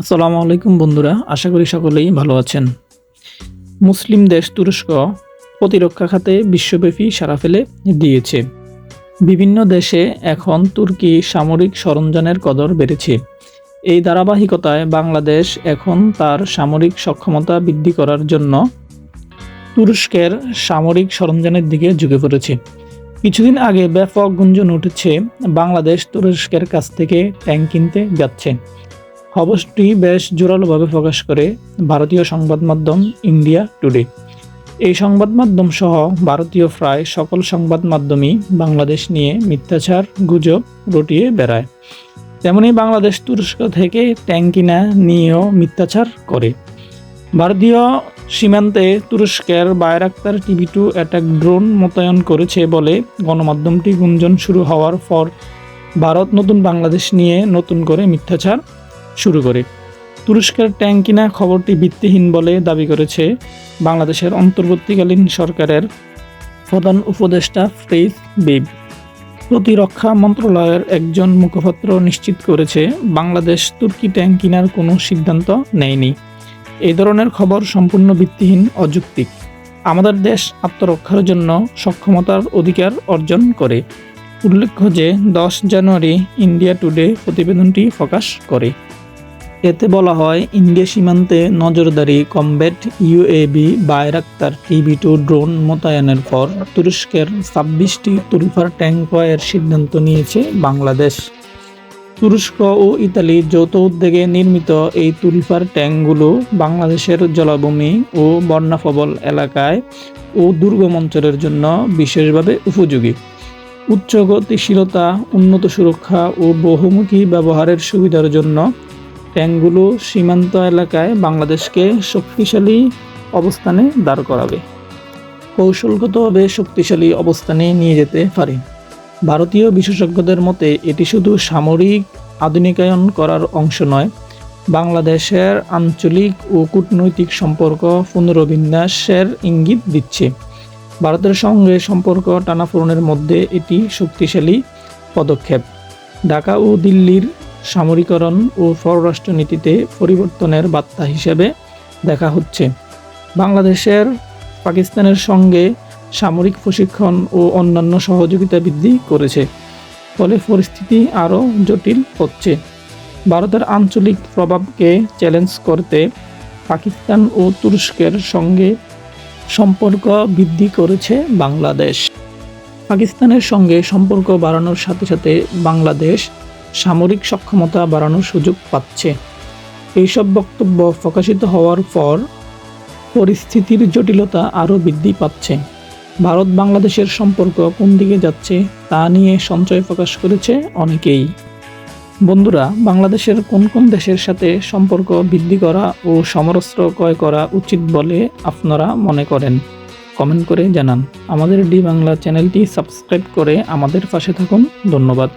আসসালামু আলাইকুম বন্ধুরা, আশা করি সকলেই ভালো আছেন। মুসলিম দেশ তুরস্ক প্রতিরক্ষা খাতে বিশ্বব্যাপী সারা ফেলে দিয়েছে। বিভিন্ন দেশে এখন তুর্কি সামরিক সরঞ্জামের কদর বেড়েছে। এই ধারাবাহিকতায় বাংলাদেশ এখন তার সামরিক সক্ষমতা বৃদ্ধি করার জন্য তুরস্কের সামরিক সরঞ্জামের দিকে ঝুঁকে পড়েছে। কিছুদিন আগে ব্যাপক গুঞ্জন উঠেছে বাংলাদেশ তুরস্কের কাছ থেকে ট্যাঙ্ক কিনতে যাচ্ছে। খবরটি বেশ জোরালোভাবে প্রকাশ করে ভারতীয় সংবাদ মাধ্যম ইন্ডিয়া টুডে। এই সংবাদ মাধ্যম সহ ভারতীয় প্রায় সকল সংবাদ মাধ্যমই বাংলাদেশ নিয়ে মিথ্যাচার, গুজব রটিয়ে বেড়ায়। তেমনি বাংলাদেশ তুরস্ক থেকে ট্যাঙ্ক কিনা নিয়েও মিথ্যাচার করে। ভারতীয় সীমান্তে তুরস্কের Bayraktar TB two attack drone মোতায়েন করেছে বলে গণমাধ্যমটি গুঞ্জন শুরু হওয়ার পর ভারত নতুন বাংলাদেশ নিয়ে নতুন করে মিথ্যাচার শুরু করে। তুরস্কের ট্যাঙ্ক কিনা খবরটি ভিত্তিহীন বলে দাবি করেছে বাংলাদেশের অন্তর্বর্তীকালীন সরকারের প্রধান উপদেষ্টা ফ্রেজ বিব। প্রতিরক্ষা মন্ত্রণালয়ের একজন মুখপাত্র নিশ্চিত করেছে বাংলাদেশ তুর্কি ট্যাঙ্ক কেনার কোনো সিদ্ধান্ত নেয়নি। এই ধরনের খবর সম্পূর্ণ ভিত্তিহীন, অযৌক্তিক। আমাদের দেশ আত্মরক্ষার জন্য সক্ষমতার অধিকার অর্জন করে। উল্লেখ্য যে দশ জানুয়ারি ইন্ডিয়া টুডে প্রতিবেদনটি প্রকাশ করে। এতে বলা হয়, ইন্ডিয়া সীমান্তে নজরদারি combat UAV Bayraktar TB two drone মোতায়েনের পর তুরস্কের ছাব্বিশটি তুলফার ট্যাঙ্ক ক্রয়ের সিদ্ধান্ত নিয়েছে বাংলাদেশ। তুরস্ক ও ইতালি যৌথ উদ্যোগে নির্মিত এই তুলফার ট্যাঙ্কগুলো বাংলাদেশের জলাভূমি ও বন্যাপ্রবল এলাকায় ও দুর্গম অঞ্চলের জন্য বিশেষভাবে উপযোগী। উচ্চ গতিশীলতা, উন্নত সুরক্ষা ও বহুমুখী ব্যবহারের সুবিধার জন্য ট্যাঙ্কগুলো সীমান্ত এলাকায় বাংলাদেশকে শক্তিশালী অবস্থানে দাঁড় করাবে। কৌশলগতভাবে শক্তিশালী অবস্থানে নিয়ে যেতে পারে। ভারতীয় বিশেষজ্ঞদের মতে, এটি শুধু সামরিক আধুনিকায়ন করার অংশ নয়, বাংলাদেশের আঞ্চলিক ও কূটনৈতিক সম্পর্ক পুনর্বিন্যাসের ইঙ্গিত দিচ্ছে। ভারতের সঙ্গে সম্পর্ক টানাপোড়েনের মধ্যে এটি শক্তিশালী পদক্ষেপ। ঢাকা ও দিল্লির সামরিকরণ ও পররাষ্ট্রনীতিতে পরিবর্তনের বার্তা হিসেবে দেখা হচ্ছে। বাংলাদেশের পাকিস্তানের সঙ্গে সামরিক প্রশিক্ষণ ও অন্যান্য সহযোগিতা বৃদ্ধি করেছে, ফলে পরিস্থিতি আরও জটিল হচ্ছে। ভারতের আঞ্চলিক প্রভাবকে চ্যালেঞ্জ করতে পাকিস্তান ও তুরস্কের সঙ্গে সম্পর্ক বৃদ্ধি করেছে বাংলাদেশ। পাকিস্তানের সঙ্গে সম্পর্ক বাড়ানোর সাথে সাথে বাংলাদেশ সামরিক সক্ষমতা বাড়ানোর সুযোগ পাচ্ছে। এইসব বক্তব্য প্রকাশিত হওয়ার পর পরিস্থিতির জটিলতা আরও বৃদ্ধি পাচ্ছে। ভারত বাংলাদেশের সম্পর্ক কোন দিকে যাচ্ছে তা নিয়ে সঞ্চয় প্রকাশ করেছে অনেকেই। বন্ধুরা, বাংলাদেশের কোন কোন দেশের সাথে সম্পর্ক বৃদ্ধি করা ও সমরস্ত্র ক্রয় করা উচিত বলে আপনারা মনে করেন? কমেন্ট করে জানান। আমাদের ডি বাংলা চ্যানেলটি সাবস্ক্রাইব করে আমাদের পাশে থাকুন। ধন্যবাদ।